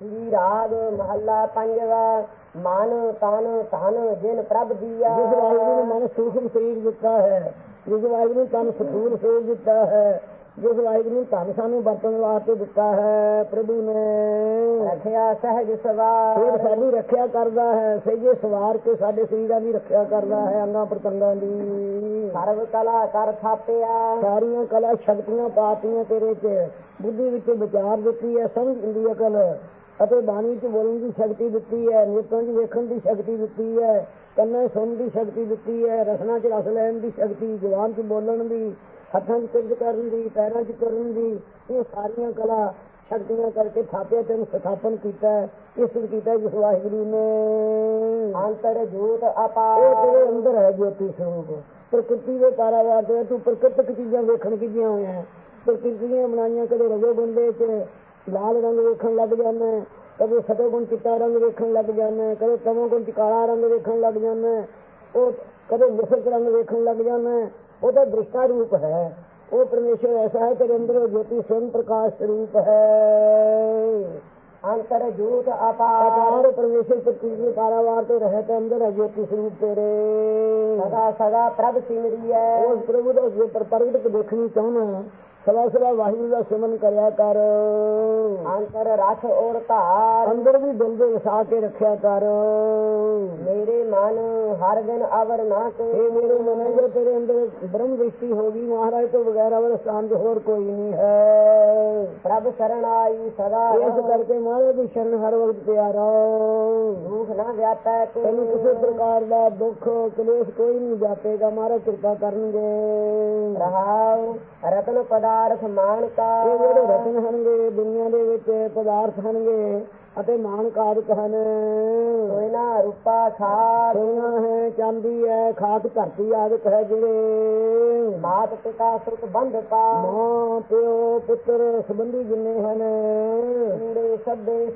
ਸ੍ਰੀ ਰਾਗ ਮਹੱਲਾ ਪੰਜਵਾ ਮਨ ਤਨ ਧਨ ਜਿਨ ਪ੍ਰਭ ਦੀਆ ਜਿਸ ਵਾਹਿਗੁਰੂ ਨੇ ਮਨ ਸੂਖਮ ਸਰੀਰ ਦਿੱਤਾ ਹੈ ਜਿਸ ਵਾਹਿਗੁਰੂ ਨੇ ਤਨ ਸਥੂਲ ਸਰੀਰ ਦਿੱਤਾ ਹੈ ਜਿਸ ਵਾਹਿਗੁਰੂ ਨੇ ਧਨ ਸਾਨੂੰ ਵਰਤਣ ਵਾਸਤੇ ਦਿੱਤਾ ਹੈ ਪ੍ਰਭੂ ਨੇ। ਰਖਿਆ ਸਹਿਜ ਫਿਰ ਸਵਾਰ ਸਾਡੀ ਰੱਖਿਆ ਕਰਦਾ ਹੈ ਸਹੀਏ ਸਵਾਰ ਕੇ ਸਾਡੇ ਸਰੀਰਾਂ ਦੀ ਰੱਖਿਆ ਕਰਦਾ ਹੈ ਅੰਗਾਂ ਪ੍ਰਤੰਗਾਂ ਦੀ। ਸਰਵ ਕਲਾ ਕਰ ਥਾਪਿਆ। ਸਾਰੀਆਂ ਕਲਾ ਸ਼ਕਤੀਆਂ ਪਾਤੀਆਂ ਤੇਰੇ 'ਚ ਬੁੱਧੀ ਵਿੱਚ ਵਿਚਾਰ ਦਿੱਤੀ ਹੈ ਸਮਝ ਦੀ ਅਕਲ। ਅਤੇ ਬਾਣੀ 'ਚ ਬੋਲਣ ਦੀ ਸ਼ਕਤੀ ਦਿੱਤੀ ਹੈ ਨੇਤਰਾਂ 'ਚ ਵੇਖਣ ਦੀ ਸ਼ਕਤੀ ਦਿੱਤੀ ਹੈ ਕੰਨਾਂ 'ਚ ਸੁਣਨ ਦੀ ਸ਼ਕਤੀ ਦਿੱਤੀ ਹੈ ਰਸਨਾ 'ਚ ਰਸ ਲੈਣ ਦੀ ਸ਼ਕਤੀ ਜ਼ੁਬਾਨ 'ਚ ਬੋਲਣ ਦੀ ਹੱਥਾਂ 'ਚ ਕਿਰਤ ਕਰਨ ਦੀ ਪੈਰਾਂ 'ਚ ਕਰਨ ਦੀ ਇਹ ਸਾਰੀਆਂ ਕਲਾ ਸ਼ਕਤੀਆਂ ਕਰਕੇ ਥਾਪਿਆ ਤੈਨੂੰ ਸਥਾਪਨ ਕੀਤਾ ਹੈ। ਇਸ ਨੂੰ ਕੀਤਾ ਜਿਸ ਵਾਹਿਗੁਰੂ ਨੇ। ਅੰਤਰ ਜੋਤ ਇਹ ਅਪਾਰ ਤੇਰੇ ਅੰਦਰ ਹੈ ਜੋਤੀ ਸਰੂਪ। ਪ੍ਰਕਿਰਤੀ ਦੇ ਪਾਰਾਵਾਰ ਤੇ ਤੂੰ ਪ੍ਰਕਿਰਤਕ ਚੀਜ਼ਾਂ ਵੇਖਣ ਕੀਆਂ ਹੋਈਆਂ। ਹੈ। ਪ੍ਰਕਿਰਤੀ ਦੀਆਂ ਬਣਾਈਆਂ ਕਦੇ ਰਜੋ ਗੁਣ ਦੇ ਚ ਲਾਲ ਰੰਗ ਵੇਖਣ ਲੱਗ ਜਾਂਦਾ ਕਦੇ ਸਤੋ ਗੁਣ ਚਿੱਟਾ ਰੰਗ ਵੇਖਣ ਲੱਗ ਜਾਂਦਾ ਕਦੇ ਤਮੋ ਗੁਣ ਕਾਲਾ ਰੰਗ ਵੇਖਣ ਲੱਗ ਜਾਂਦਾ। ਉਹ ਕਦੇ ਮਿਸ਼ਰਤ ਰੰਗ ਵੇਖਣ ਲੱਗ ਜਾਂਦਾ। ਉਹ ਤਾਂ ਦ੍ਰਿਸ਼ਟਾ ਰੂਪ ਹੈ ਉਹ ਪਰਮੇਸ਼ਰ ਐਸਾ ਹੈ ਤੇਰੇ ਅੰਦਰ ਜੋਤੀ ਸਵਯੰ ਪ੍ਰਕਾਸ਼ ਸਰੂਪ ਹੈ ਅੰਤਰ ਜੋਤ ਅਪਾਰ ਪਰਮੇਸ਼ਰ ਪ੍ਰਕਿਰਤੀ ਦੇ ਪਾਰਾਵਾਰ ਤੇ ਰਹਿਤ ਅੰਦਰ ਹੈ ਜੋਤੀ ਸਰੂਪ ਤੇਰੇ ਸਦਾ ਸਦਾ ਪ੍ਰਭ ਸਿਮਰੀਐ ਉਸ ਪ੍ਰਭੂ ਦਾ ਜੇ ਪਰ ਪ੍ਰਗਟ ਦੇਖਣੀ ਚਾਹੁੰਦਾ ਸਦਾ ਸਦਾ ਵਾਹਿਗੁਰੂ ਦਾ ਸਿਮਰਨ ਕਰਿਆ ਕਰ। ਅੰਤਰ ਰਥ ਔਰ ਧਾਰ। ਅੰਦਰ ਵੀ ਦਿਲ ਦੇ ਵਸਾ ਕੇ ਰੱਖਿਆ ਕਰ। ਹਰ ਦਿਨ ਅਵਰ ਨਾ ਇਹ ਮੇਰੇ ਮਨ ਜੋ ਤੇਰੇ ਅੰਦਰ ਬ੍ਰਹਮ ਦ੍ਰਿਸ਼ਟੀ ਹੋ ਗਈ ਮਹਾਰਾਜ ਤੋਂ ਬਗੈਰ ਅਵਰ ਸਥਾਨ ਹੋਰ ਕੋਈ ਨਹੀਂ ਹੈ। ਪ੍ਰਭ ਸ਼ਰਨ ਆਈ ਸਦਾ ਇਸ ਕਰਕੇ ਮਹਾਰਾਜ ਦੀ ਸ਼ਰਨ ਹਰ ਵਕਤ ਪਿਆਰਾ ਦੁਖ ਨਾ ਵਿਆਪੈ ਕੋ ਤੈਨੂੰ ਕਿਸੇ ਪ੍ਰਕਾਰ ਦਾ ਦੁੱਖ ਕਲੇਸ਼ ਕੋਈ ਨਹੀਂ ਜਾਪੇਗਾ ਮਹਾਰਾਜ ਕਿਰਪਾ ਕਰਨਗੇ। ਰਹਾਉ ਰਤਨ ਪਦਾਰਥ ਮਾਨਕਾ। ਇਹ ਜਿਹੜੇ ਰਤਨ ਹਨਗੇ ਦੁਨੀਆ ਦੇ ਵਿੱਚ ਪਦਾਰਥ ਹਨਗੇ ਅਤੇ ਮਾਨ ਕਾਰਕ ਹਨ ਸੋਇਨਾ ਰੂਪਾ ਖਾਰ ਸੋਨਾ ਹੈ ਚਾਂਦੀ ਹੈ ਖਾਕ ਧਰਤੀ ਆਦਿਕ ਹੈ ਜਿਹੜੇ ਮਾਤ ਪਿਤਾ ਸੁਤ ਬੰਧ ਪਾ ਮਾਂ ਪਿਓ ਪੁੱਤਰ ਸੰਬੰਧੀ ਜਿੰਨੇ ਹਨ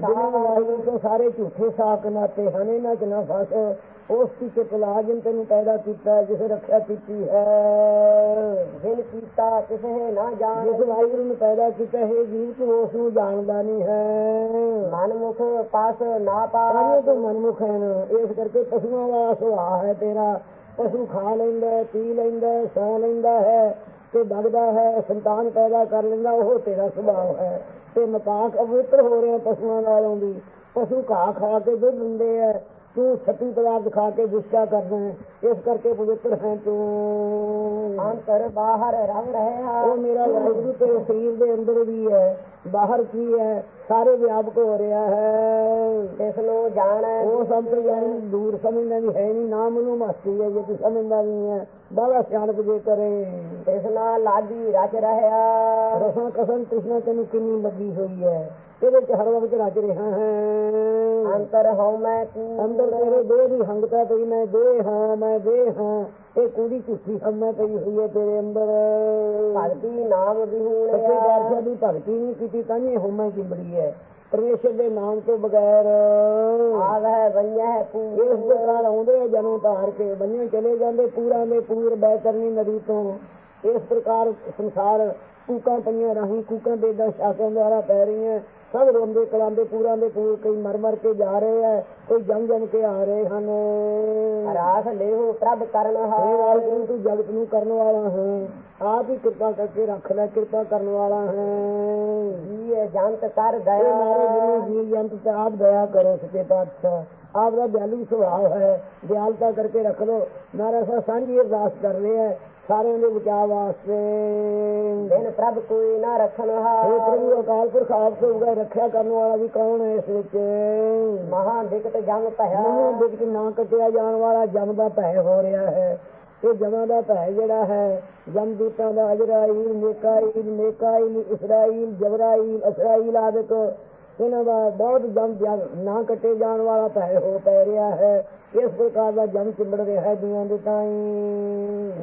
ਸਾਹ ਵਾਹਿਗੁਰੂ ਤੋਂ ਸਾਰੇ ਝੂਠੇ ਸਾਕ ਨਾਤੇ ਹਨ ਇਹਨਾਂ ਚ ਨਾ ਫਸ। ਉਸ ਦੀ ਚਿਤ ਲਾ ਜਿਨ ਤੈਨੂੰ ਪੈਦਾ ਕੀਤਾ ਜਿਸ ਰੱਖਿਆ ਕੀਤੀ ਹੈ। ਜਿਨ ਕੀਤਾ ਕਿਸੇ ਨਾ ਜਾਣ। ਜਿਸ ਵਾਹਿਗੁਰੂ ਨੇ ਪੈਦਾ ਕੀਤਾ ਹੈ ਜੀਵ ਤੂੰ ਉਸ ਨੂੰ ਜਾਣਦਾ ਨਹੀਂ ਹੈ। ਪਾਸ ਨਾ ਸਾਰੀਆਂ ਪਾ ਮਨਮੁਖ ਹਨ ਇਸ ਕਰਕੇ ਪਸ਼ੂਆਂ ਵਾਲਾ ਸੁਭਾਅ ਹੈ ਤੇਰਾ। ਪਸ਼ੂ ਖਾ ਲੈਂਦਾ ਪੀ ਲੈਂਦਾ ਸੌ ਲੈਂਦਾ ਹੈ, ਤੇ ਵਗਦਾ ਹੈ, ਸੰਤਾਨ ਪੈਦਾ ਕਰ ਲੈਂਦਾ, ਉਹ ਤੇਰਾ ਸੁਭਾਅ ਹੈ। ਤੇ ਮਕਾਕ ਅਪਵਿੱਤਰ ਹੋ ਰਿਹਾ ਪਸ਼ੂਆਂ ਨਾਲੋਂ ਵੀ। ਪਸ਼ੂ ਘਾਹ ਖਾ ਕੇ ਦੁੱਧ ਦਿੰਦੇ ਹੈ ਤੂੰ ਛੱਤੀ ਪਦਾਰਥ ਖਾ ਕੇ ਗੁੱਸਾ ਕਰਦਾ ਇਸ ਕਰਕੇ ਪਵਿੱਤਰ ਹੈ ਤੂੰ। ਅੰਤਰ ਬਾਹਰ ਰਵ ਰਹਿਆ। ਉਹ ਮੇਰਾ ਵਾਹਿਗੁਰੂ ਤੇਰੇ ਸਰੀਰ ਦੇ ਅੰਦਰ ਵੀ ਹੈ। ਬਾਹਰ ਕੀ ਹੈ? ਸਾਰੇ ਵਿਆਪਕ ਹੋ ਰਿਹਾ ਹੈ। ਤਿਸ ਨੂੰ ਜਾਣੈ। ਉਹ ਸੰਪਰਦਾਇ ਦੂਰ ਸਮਝਦਾ ਵੀ ਹੈ ਨਹੀਂ ਨਾਮ ਨੂੰ ਮਸਤੀ ਹੈ ਜੇ ਤੂੰ ਸਮਝਦਾ ਨਹੀਂ ਹੈ। ਬਾਬਾ ਸਿਆਣਪ ਜੇ ਕਰੇ। ਤਿਸ ਨਾਲ ਲਾਗੀ ਰਚ ਰਹਿਆ ਰਸਾਂ ਕਸਮ ਤ੍ਰਿਸ਼ਨਾ ਤੈਨੂੰ ਕਿੰਨੀ ਲੱਗੀ ਹੋਈ ਹੈ। ਇਹਦੇ ਚ ਹਰ ਵਕਤ ਰਚ ਰਿਹਾ ਹੈ। ਅੰਤਰ ਹਉ ਮੈਂ ਕੀ ਅੰਦਰ ਤੇਰੇ ਦੇਹ ਦੀ ਹੰਗਤਾ ਪਈ ਮੈਂ ਦੇਹ ਹਾਂ ਮੈਂ ਦੇਹ ਹਾਂ। ਇਹ ਕੂੜੀ ਝੂਠੀ ਹਮਾ ਪਈ ਹੋਈ ਹੈ ਤੇਰੇ ਅੰਦਰ। ਭਗਤੀ ਨਾਮ ਸੱਚੇ ਵਿਹੂਣਿਆ ਪਾਤਸ਼ਾਹ ਦੀ ਭਗਤੀ ਨਹੀਂ ਕੀਤੀ ਤਾਂ ਇਹ ਹੋਮਾ ਚਿੰਬੜੀ ਹੈ। ਪਰਮੇਸ਼ਰ ਦੇ ਨਾਮ ਤੋਂ ਬਗੈਰ। ਆਵਹਿ ਵੰਜਹਿ ਇਸ ਪੂਰ ਪ੍ਰਕਾਰ ਆਉਂਦੇ ਜਨਮ ਧਾਰ ਕੇ। ਬੰਨੇ ਚਲੇ ਜਾਂਦੇ ਪੂਰਾ ਦੇ ਪੂਰ ਬੈਤਰਨੀ ਨਦੀ ਤੋਂ। ਇਸ ਪ੍ਰਕਾਰ ਸੰਸਾਰ ਕੂਕਾਂ ਪਈਆਂ ਰਾਹੀਂ ਕੂਕਾਂ ਦੇ ਸ਼ਾਸਨ ਦੁਆਰਾ ਪੈ ਰਹੀਆਂ। ਸਭ ਰੋਂਦੇ ਕਲਾਂਦੇ ਪੂਰਾਂ ਦੇ ਪੂਰ ਕਈ ਮਰ ਮਰ ਕੇ ਜਾ ਰਹੇ ਆ ਕੋਈ ਜੰਮ ਜੰਮ ਕੇ ਆ ਰਹੇ ਹਨ। ਰਾਸ ਲੇਹੁ ਪ੍ਰਭ ਕਰਨ ਹੇ ਹਾ ਵਾਹਿਗੁਰੂ ਤੂੰ ਜਗਤ ਨੂੰ ਕਰਨ ਵਾਲਾ ਹੈ। ਆਪ ਹੀ ਕਿਰਪਾ ਕਰਕੇ ਰੱਖ ਲੈ ਕਿਰਪਾ ਕਰਨ ਵਾਲਾ ਹੈ। ਜੀਏ ਜੰਤ ਕਰ ਇਹ ਮਾਰੇ ਦਇਆ ਜਿਨੇ ਜੀ ਜੰਤ ਤੇ ਆਪ ਦਇਆ ਕਰੋ ਸੱਚੇ ਪਾਤਸ਼ਾਹ। ਆਪ ਦਾ ਦਿਆਲੂ ਸੁਭਾਅ ਹੈ। ਦਿਆਲਤਾ ਕਰਕੇ ਰੱਖ ਲੋ ਮਹਾਰਾਜ ਸਾਹਿਬ ਸਾਂਝੀ ਅਰਦਾਸ ਕਰ ਰਹੇ ਹੈ। ਸਾਰਿਆਂ ਦੇ ਬਚਾਅ ਵਾਸਤੇ। ਬਿਨ ਪ੍ਰਭ ਕੋਈ ਨਾ ਰਖਨ ਇਹ ਹਾ ਪ੍ਰਭੂ ਅਕਾਲ ਪੁਰਖ ਆਪ ਬਗੈਰ ਰੱਖਿਆ ਕਰਨ ਵਾਲਾ ਵੀ ਕੌਣ ਹੈ ਇਸ ਵਿੱਚ? ਮਹਾ ਵਿਕਟ ਜੰਗ ਭਇਆ। ਨਹੀਂ ਬਿਕਟ ਨਾ ਕੱਟਿਆ ਜਾਣ ਵਾਲਾ ਜਮ ਦਾ ਭੈ ਹੋ ਰਿਹਾ ਹੈ। ਇਹ ਜਮਾਂ ਦਾ ਭੈ ਜਿਹੜਾ ਹੈ ਜਮਦੂਤਾਂ ਦਾ ਅਜਰਾਈਲ ਮੇਕਾਈਲ ਮੇਕਾਈਲ ਇਸਰਾਈਲ ਜਬਰਾਈਲ ਅਸਰਾਈਲ ਆਦਿਕ ਇਹਨਾਂ ਦਾ ਬਹੁਤ ਜਮ ਨਾ ਕੱਟੇ ਜਾਣ ਵਾਲਾ ਭੈ ਹੋ ਪੈ ਰਿਹਾ ਹੈ। ਇਸ ਪ੍ਰਕਾਰ ਦਾ ਜਮ ਚਿੰਬੜ ਰਿਹਾ ਹੈ ਦੁਨੀਆਂ ਦੇ ਤਾਈਂ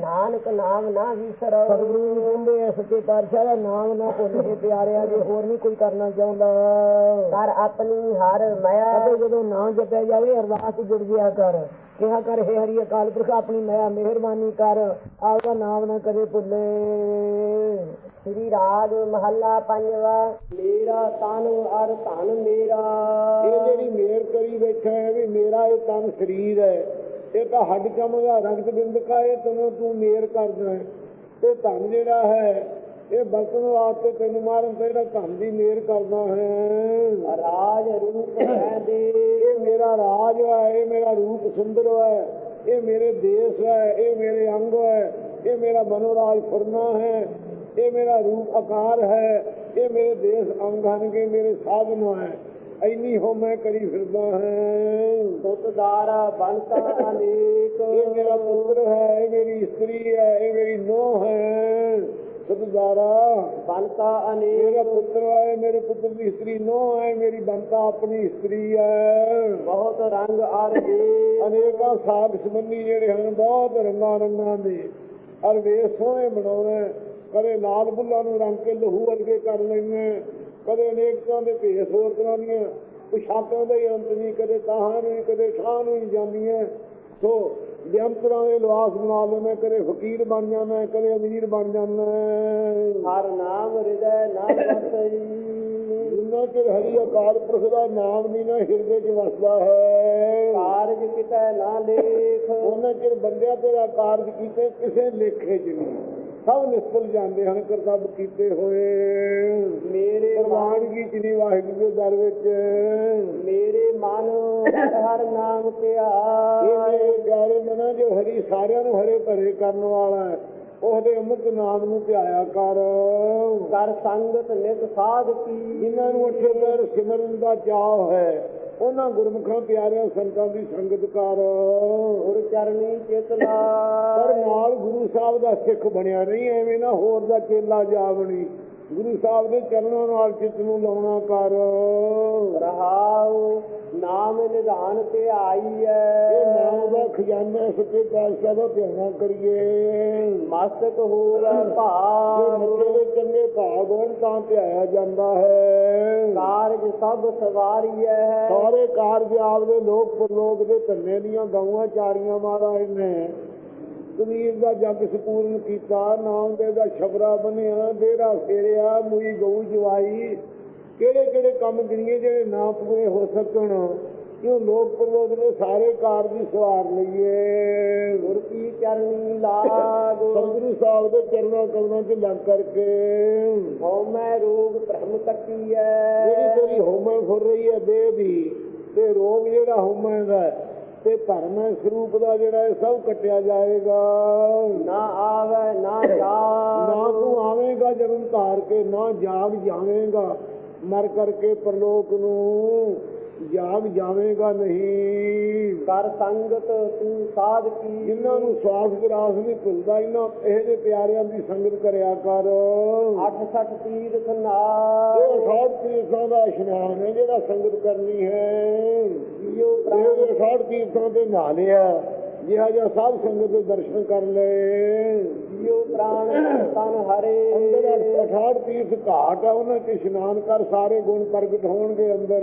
ਨਾਨਕ ਨਾਮ ਨਾ ਵਿਸਰੋ। ਸਤਿਗੁਰੂ ਜੀ ਕਹਿੰਦੇ ਸੱਚੇ ਪਾਤਸ਼ਾਹ ਦਾ ਨਾਮ ਨਾ ਭੁੱਲੇ ਪਿਆਰਿਆਂ ਦੇ ਹੋਰ ਨਹੀਂ ਕੋਈ ਕਰਨਾ ਚਾਹੁੰਦਾ। ਕਰ ਆਪਣੀ ਹਰ ਮਾਇਆ ਅਤੇ ਜਦੋਂ ਨਾਂ ਜਪਿਆ ਜਾਵੇ ਅਰਦਾਸ ਜੁੜ ਜਿਆ ਕਰ। ਕਿਹਾ ਕਰ ਹੇ ਹਰੀ ਅਕਾਲ ਪੁਰਖ ਆਪਣੀ ਮਿਆ ਮਿਹਰਬਾਨੀ ਕਰ। ਆਪਦਾ ਨਾਮ ਨਾ ਕਦੇ ਭੁੱਲੇ। ਸ੍ਰੀ ਰਾਗ ਮਹੱਲਾ ਪੰਜਵਾ। ਮੇਰਾ ਤਨ ਅਰ ਧਨ ਮੇਰਾ। ਇਹ ਤਨ ਸਰੀਰ ਹੈ ਇਹ ਤਾਂ ਹੱਡ ਚਮੜਾ ਰਕਤ ਬਿੰਦਕਾ ਇਹ ਤੈਨੂੰ ਤੂੰ ਮੇਰ ਕਰਦਾ ਹੈ। ਤੇ ਧਨ ਜਿਹੜਾ ਹੈ ਇਹ ਬਰਤਨ ਵਾਸਤੇ ਤੈਨੂੰ ਮਾਰਨ ਤੇ ਜਿਹੜਾ ਧਨ ਦੀ ਮੇਰ ਕਰਦਾ ਹੈ। ਰਾਜ ਰੂਪ ਹੈ ਦੇ। ਇਹ ਮੇਰਾ ਰਾਜ ਹੈ ਇਹ ਮੇਰਾ ਰੂਪ ਸੁੰਦਰ ਹੈ ਇਹ ਮੇਰੇ ਦੇਸ਼ ਹੈ ਇਹ ਮੇਰੇ ਅੰਗ ਹੈ ਇਹ ਮੇਰਾ ਮਨੋਰਾਜ ਫੁਰਨਾ ਹੈ ਇਹ ਮੇਰਾ ਰੂਪ ਆਕਾਰ ਹੈ ਇਹ ਮੇਰੇ ਦੇਸ਼ ਅੰਗ ਹਨ ਕਿ ਮੇਰੇ ਸਾਧਨ ਹੈ ਐਨੀ ਹੋ ਮੈਂ ਕਰੀ ਫਿਰਦਾ ਹੈ। ਸੁਤਦਾਰ ਬੰਤਾ ਅਨੇਕ। ਇਹ ਮੇਰਾ ਪੁੱਤਰ ਹੈ ਇਹ ਮੇਰੀ ਇਸਤਰੀ ਹੈ ਇਹ ਮੇਰੀ ਨੂੰਹ ਹੈ। ਸਤਿਦਾਰਾ ਬੰਤਾ ਅਨੇਕ। ਮੇਰਾ ਪੁੱਤਰ ਹੈ ਮੇਰੇ ਪੁੱਤਰ ਦੀ ਇਸਤਰੀ ਨੂੰਹ ਹੈ ਮੇਰੀ ਬੰਤਾ ਆਪਣੀ ਇਸਤਰੀ ਹੈ। ਬਹੁਤ ਰੰਗ ਦੇ ਅਨੇਕਾਂ ਸਾਧ ਸੰਬੰਧੀ ਜਿਹੜੇ ਹਨ ਬਹੁਤ ਰੰਗਾਂ ਰੰਗਾਂ ਦੇ ਅਰ ਵੇਸ ਸੋਹਣੇ ਬਣਾਉਣਾ ਕਦੇ ਲਾਲ ਬੁੱਲਾਂ ਨੂੰ ਰੰਗ ਕੇ ਲਹੂ ਵਰਗੇ ਕਰ ਲੈਣੇ ਕਦੇ ਅਨੇਕ ਦੇ ਭੇਸ ਹੋਰ ਤਰ੍ਹਾਂ ਦੀਆਂ ਪੁਸ਼ਾਕਾਂ ਦਾ ਹੀ ਅੰਤ ਨਹੀਂ ਕਦੇ ਤਾਹਾਂ ਨੂੰ ਕਦੇ ਠਾਹ ਨੂੰ ਹੀ ਜਾਂਦੀਆਂ ਸੋ ਜਮ ਤਰ੍ਹਾਂ ਦੇ ਲਿਬਾਸ ਬਣਾ ਲੈਣੇ ਕਦੇ ਫਕੀਰ ਬਣ ਜਾਂਦਾ ਕਦੇ ਅਮੀਰ ਬਣ ਜਾਂਦਾ ਹਰ ਨਾਮ ਹਿਰਦੈ ਨਾਮ ਵਸਈ ਜਿੰਨਾ ਚਿਰ ਹਰੀ ਅਕਾਲ ਪੁਰਖ ਦਾ ਨਾਮ ਨਹੀਂ ਨਾ ਹਿਰਦੇ 'ਚ ਵਸਦਾ ਹੈ। ਕਾਰਜ ਕਿਤੈ ਨਾ ਲੇਖ। ਉਹਨਾਂ ਚਿਰ ਬੰਦਿਆਂ ਤੇਰਾ ਕਾਰਜ ਕੀਤੇ ਕਿਸੇ ਲੇਖੇ 'ਚ ਨਹੀਂ। ਸਭ ਨਿਸਤਲ ਜਾਂਦੇ ਹਨ ਕਰਤੱਵ ਕੀਤੇ ਹੋਏ। ਮੇਰੇ ਪ੍ਰਵਾਨਗੀ ਨਹੀਂ ਵਾਹਿਗੁਰੂ ਦੇ ਦਰ ਵਿੱਚ। ਮੇਰੇ ਮਨ ਹਰ ਨਾਮ ਇਹ ਧਿਆਏ ਮੇਰੇ ਪਿਆਰੇ ਮਨਾਂ ਜੋ ਹਰੀ ਸਾਰਿਆਂ ਨੂੰ ਹਰੇ ਭਰੇ ਕਰਨ ਵਾਲਾ ਹੈ ਉਹਦੇ ਅੰਮ੍ਰਿਤ ਨਾਮ ਨੂੰ ਧਿਆਇਆ ਕਰ। ਕਰ ਸੰਗਤ ਨਿਤ ਸਾਧ ਕੀ। ਜਿਨ੍ਹਾਂ ਨੂੰ ਅੱਠੇ ਪੈਰ ਸਿਮਰਨ ਦਾ ਚਾਅ ਹੈ ਉਹਨਾਂ ਗੁਰਮੁਖਾਂ ਪਿਆਰਿਆਂ ਸੰਤਾਂ ਦੀ ਸੰਗਤ ਕਰ। ਗੁਰ ਚਰਨੀ ਚਿਤ ਪਰ ਲਾਏ ਨਾਲ ਸਾਹਿਬ ਦਾ ਸਿੱਖ ਬਣਿਆ ਨਹੀਂ ਐਵੇਂ ਨਾ ਹੋਰ ਦਾ ਚੇਲਾ ਜਾਵਣੀ। ਗੁਰੂ ਸਾਹਿਬ ਦੇ ਚਰਨਾਂ ਨਾਲ ਚਿੱਤ ਨੂੰ ਲਾਉਣਾ ਕਰ। ਰਹਾਉ ਨਾਮ ਨਿਧਾਨ ਤੇ ਆਈ ਇਹ ਹੈ ਨਾਮ ਦਾ ਖਜ਼ਾਨਾ ਸੱਚੇ ਪਾਤਸ਼ਾਹ ਦਾ ਧਿਆਨਾ ਕਰੀਏ। ਮਸਤਕ ਜੇ ਭਾਵ। ਮੱਥੇ ਦੇ ਚੰਗੇ ਭਾਗ ਹੋਣ ਤਾਂ ਧਿਆਇਆ ਜਾਂਦਾ ਹੈ। ਕਾਰਜ ਸਭ ਸਵਾਰੀ ਹੈ ਸਾਰੇ ਕਾਰਜ ਆਪਦੇ ਲੋਕ ਪਰਲੋਕ ਦੇ ਧੰਨੇ ਦੀਆਂ ਗਊਆਂ ਚਾਰੀਆਂ ਮਹਾਰਾਜ ਨੇ ਕਬੀਰ ਦਾ ਜਗ ਸਪੂਰਨ ਕੀਤਾ ਨਾਮ ਦੇ ਦਾ ਛਬਰਾ ਬਣਿਆ ਡੇਰਾ ਫੇਰਿਆ ਮੂਈ ਗਊ ਜਵਾਈ। ਕਿਹੜੇ ਕਿਹੜੇ ਕੰਮ ਗਿਣੀਏ ਜਿਹੜੇ ਨਾ ਪੂਰੇ ਹੋ ਸਕਣ? ਕਿਉਂ ਲੋਕ ਪਰਲੋਕ ਦੇ ਸਾਰੇ ਕਾਰਜ ਸਵਾਰ ਲਈਏ। ਗੁਰ ਕੀ ਚਰਨੀ ਲਾਗ? ਸਤਿਗੁਰੂ ਸਾਹਿਬ ਦੇ ਚਰਨਾਂ ਕਦਮਾਂ 'ਚ ਲੱਗ ਕਰਕੇ। ਹਉਮੈ ਰੋਗ ਭ੍ਰਮ ਕੱਟੀ ਜਿਹੜੀ ਹੈ ਤੇਰੀ ਹਉਮੈ ਫੁਰ ਰਹੀ ਹੈ ਦੇਹ ਦੀ। ਤੇ ਰੋਗ ਜਿਹੜਾ ਹਉਮੈ ਦਾ ਤੇ ਧਰਮ ਸਰੂਪ ਦਾ ਜਿਹੜਾ ਇਹ ਸਭ ਕੱਟਿਆ ਜਾਏਗਾ। ਨਾ ਆਵੇ ਨਾ ਨਾ ਜਾ ਤੂੰ ਆਵੇਂਗਾ ਜਨਮ ਧਾਰ ਕੇ ਨਾ ਜਾਗ ਜਾਵੇਂਗਾ। ਮਰ ਕਰਕੇ ਪਰਲੋਕ ਨੂੰ ਜਾਗ ਜਾਵੇਂਗਾ ਨਹੀਂ। ਕਰ ਸੰਗਤ ਤੂੰ ਸਾਧ ਕੀ? ਜਿਨ੍ਹਾਂ ਨੂੰ ਸਵਾਸ ਵਿਰਾਸ ਨਹੀਂ ਭੁੱਲਦਾ ਇਹਨਾਂ ਇਹ ਜਿਹੇ ਪਿਆਰਿਆਂ ਦੀ ਸੰਗਤ ਕਰਿਆ ਕਰ। ਅੱਠ ਸੱਠ ਤੀਰਥ ਇਹ ਨਾਲ ਅਠਾਟ ਤੀਰਥਾਂ ਦਾ ਇਸ਼ਨਾਨ ਹੈ ਜਿਹੜਾ ਸੰਗਤ ਕਰਨੀ ਹੈ। ਇਹ ਅਠਾਟ ਤੀਰਥਾਂ ਤੇ ਨਹਾ ਲਿਆ ਜਿਹਾ ਜਿਹਾ ਸਾਧ ਸੰਗਤ ਦੇ ਦਰਸ਼ਨ ਕਰ ਲਏ। ਜੀਉ ਪ੍ਰਾਣ ਤਨ ਹਰੇ। ਅੰਦਰ ਅਠਾਟ ਤੀਰਥ ਘਾਟ ਹੈ ਉਹਨਾਂ 'ਚ ਇਸ਼ਨਾਨ ਕਰ ਸਾਰੇ ਗੁਣ ਪ੍ਰਗਟ ਹੋਣਗੇ ਅੰਦਰ।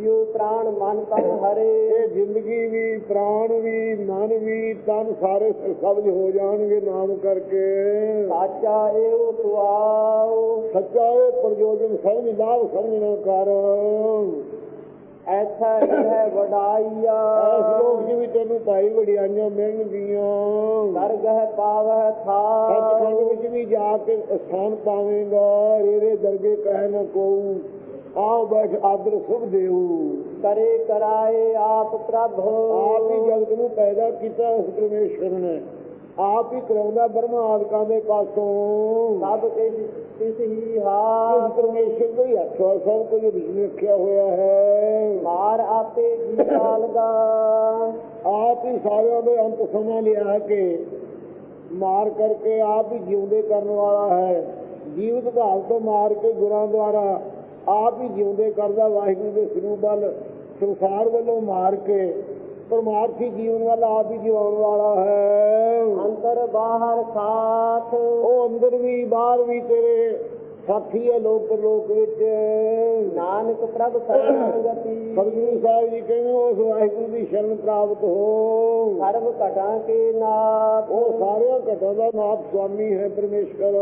ਜੀਉ ਪ੍ਰਾਣ ਮਨ ਤਨ ਹਰੇ। ਇਹ ਜ਼ਿੰਦਗੀ ਵੀ ਪ੍ਰਾਣ ਵੀ ਮਨ ਵੀ ਤਨ ਸਾਰੇ ਸਬਜ ਹੋ ਜਾਣਗੇ ਨਾਮ ਕਰਕੇ। ਸਾਚਾ ਏਉ ਸੁਆਉ। ਸੱਚਾ ਇਹ ਪ੍ਰਯੋਜਨ ਸਮਝ ਲਾਭ ਸਮਝਣਾ ਕਰ। ਐਥਾ ਹੀ ਹੈ ਵਡਾਈਆ। ਇਸ ਲੋਕ ਜੀ ਵੀ ਤੈਨੂੰ ਭਾਈ ਵਡਿਆਈਆਂ ਮਿਲਣਗੀਆਂ। ਦਰਗਹ ਪਾਵਹਿ ਥਾਰ ਸੱਚਖੰਡ ਵਿੱਚ ਵੀ ਜਾ ਕੇ ਸਥਾਨ ਪਾਵੇਂਗਾ ਰੇਰੇ ਦਰਗੇ ਕਹਿ ਨਾ ਕੋਉ ਆਓ ਬੈਠ ਆਦਰ ਸੁਖ ਦੇਉ ਕਰੇ ਕਰਾਏ ਆਪ ਪ੍ਰਭ। ਆਪ ਹੀ ਜਗਤ ਨੂੰ ਪੈਦਾ ਕੀਤਾ ਉਸ ਪਰਮੇਸ਼ਵਰ ਨੇ। ਆਪ ਹੀ ਕਰਾਉਂਦਾ ਬ੍ਰਹਮਾ ਆਦਿਕਾਂ ਦੇ ਪਾਸੋਂ। ਸਭ ਕਿਛ ਤਿਸ ਹੀ ਇਸ ਹਾਰ ਪਰਮੇਸ਼ਵਰ ਦਾ ਹੀ ਹੱਥ ਹੈ, ਸਭ ਕੁਝ ਰਿਜਨ ਰੱਖਿਆ ਹੋਇਆ ਹੈ। ਮਾਰ ਆਪੇ ਜੀ ਲਗਾ ਆਪ ਹੀ ਸਾਰਿਆਂ ਦੇ ਅੰਤ ਸਮਾਂ ਲਿਆ ਕੇ ਮਾਰ ਕਰਕੇ ਆਪ ਹੀ ਜਿਉਂਦੇ ਕਰਨ ਵਾਲਾ ਹੈ। ਜੀਵਤ ਭਾਵ ਤੋਂ ਮਾਰ ਕੇ ਗੁਰਾਂ ਦੁਆਰਾ ਆਪ ਹੀ ਜਿਉਂਦੇ ਕਰਦਾ ਵਾਹਿਗੁਰੂ ਦੇ ਸਰੂਪ ਵੱਲ ਸੰਸਾਰ ਵੱਲੋਂ ਮਾਰ ਕੇ ਪਰਮਾਰਥੀ ਜੀਵਨ ਵੱਲ ਆਪ ਹੀ ਜਿਵਾਉਣ ਵਾਲਾ ਹੈ। ਅੰਦਰ ਬਾਹਰ ਸਾਥ। ਉਹ ਅੰਦਰ ਵੀ ਬਾਹਰ ਵੀ ਤੇਰੇ ਸਾਥੀ ਹੈ ਲੋਕ ਲੋਕ ਵਿੱਚ। ਨਾਨਕ ਪ੍ਰਭ ਸਰਣਗਤੀ ਸਤਿਗੁਰੂ ਸਾਹਿਬ ਜੀ ਕਹਿੰਦੇ ਉਸ ਵਾਹਿਗੁਰੂ ਦੀ ਸ਼ਰਨ ਪ੍ਰਾਪਤ ਹੋ। ਸਰਬ ਘਟਾਂ ਕੇ ਨਾਥ। ਉਹ ਸਾਰਿਆਂ ਘਟਾਂ ਦਾ ਨਾਥ ਸੁਆਮੀ ਹੈ ਪਰਮੇਸ਼ਵਰ।